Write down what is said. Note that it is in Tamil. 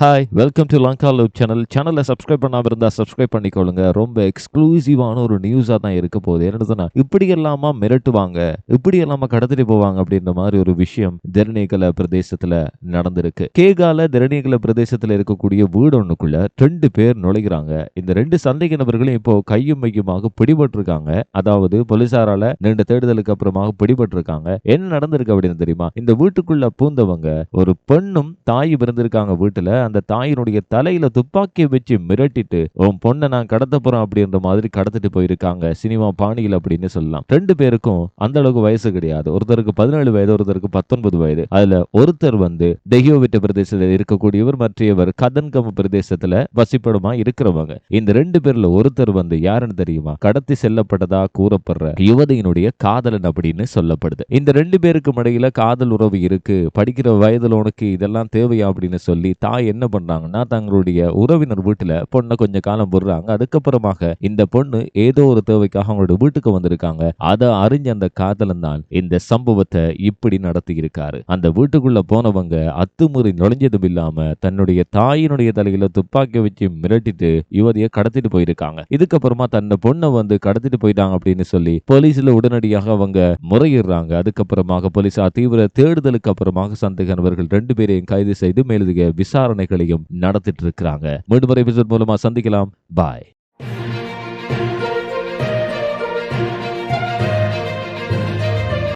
Hi welcome to Lanka Loop channel சேனலை சப்ஸ்கிரைப் பண்ணாம இருந்தா சப்ஸ்கிரைப் பண்ணிக்கொள்ளுங்க ரொம்ப எக்ஸ்க்ளூசிவான ஒரு நியூஸாக தான் இருக்க போகுது. என்ன இப்படி எல்லாமா மிரட்டுவாங்க? இப்படி எல்லாமா கடத்திட்டு போவாங்க அப்படின்ற மாதிரி ஒரு விஷயம் தெரணிகல பிரதேசத்துல நடந்திருக்கு. கேகால தெரணிகல பிரதேசத்துல இருக்கக்கூடிய வீடு ஒண்ணுக்குள்ள ரெண்டு பேர் நுழைகிறாங்க. இந்த ரெண்டு சந்தேக நபர்களும் இப்போ கையும் மையுமாக பிடிபட்டிருக்காங்க. அதாவது போலீசாரால நீண்ட தேடுதலுக்கு அப்புறமாக பிடிபட்டிருக்காங்க. என்ன நடந்திருக்கு அப்படின்னு தெரியுமா? இந்த வீட்டுக்குள்ள பூந்தவங்க ஒரு பெண்ணும் தாய் பிறந்திருக்காங்க வீட்டுல. அந்த தாயினுடைய தலையில துப்பாக்கியை வச்சு மிரட்டிட்டு உன் பொண்ணை நான் கடத்த போறேன் அப்படின்ற மாதிரி கடத்திட்டு போயிருக்காங்க. சினிமா பாணியில் அப்படின்னு சொல்லலாம். ரெண்டு பேருக்கும் அந்த அளவுக்கு வயசு கிடையாது. ஒருத்தருக்கு பதினேழு வயது ஒருத்தருக்கு பத்தொன்பது வயது. அதுல ஒருத்தர் வந்து தெஹியோவிட்ட பிரதேசத்தில் இருக்கக்கூடியவர் மற்றையவர் கதன்கம பிரதேசத்துல வசிப்படமா இருக்கிறவங்க. இந்த ரெண்டு பேர்ல ஒருத்தர் வந்து யாருன்னு தெரியுமா? கடத்தி செல்லப்பட்டதா கூறப்படுற யுவதியினுடைய காதலன் அப்படின்னு சொல்லப்படுது. இந்த ரெண்டு பேருக்கு இடையில காதல் உறவு இருக்கு. படிக்கிற வயதுல உனக்கு இதெல்லாம் தேவையா அப்படின்னு சொல்லி தாய் என்ன என்ன பண்றாங்கன்னா தங்களுடைய உறவினர் வீட்டுல பொண்ணை கொஞ்ச காலம் போடுறாங்க அதுக்கப்புறமாக இந்த பொண்ணு ஏதோ ஒரு தேவைக்காக அவங்களோட வீட்டுக்கு வந்திருக்காங்க. அதை அறிஞ்ச அந்த காதலன் தான் இந்த சம்பவத்தை இப்படி நடத்தி இருக்காரு அந்த வீட்டுக்குள்ள போனவங்க அத்துமுறை நுழைஞ்சதும் இல்லாம தன்னுடைய தாயினுடைய தலையில துப்பாக்கி வச்சு மிரட்டிட்டு யுவதியை கடத்திட்டு போயிருக்காங்க. இதுக்கப்புறமா தன்னை பொண்ணை வந்து கடத்திட்டு போயிட்டாங்க அப்படின்னு சொல்லி போலீஸ்ல உடனடியாக அவங்க முறையிடுறாங்க. அதுக்கப்புறமாக போலீசார் தீவிர தேடுதலுக்கு அப்புறமாக சந்தேக நபர்கள் ரெண்டு பேரையும் கைது செய்து மேலதிக விசாரணை விசாரணைகளையும் நடத்திட்டு இருக்கிறாங்க. மீண்டும் ஒரு எபிசோட் மூலமா சந்திக்கலாம். பாய்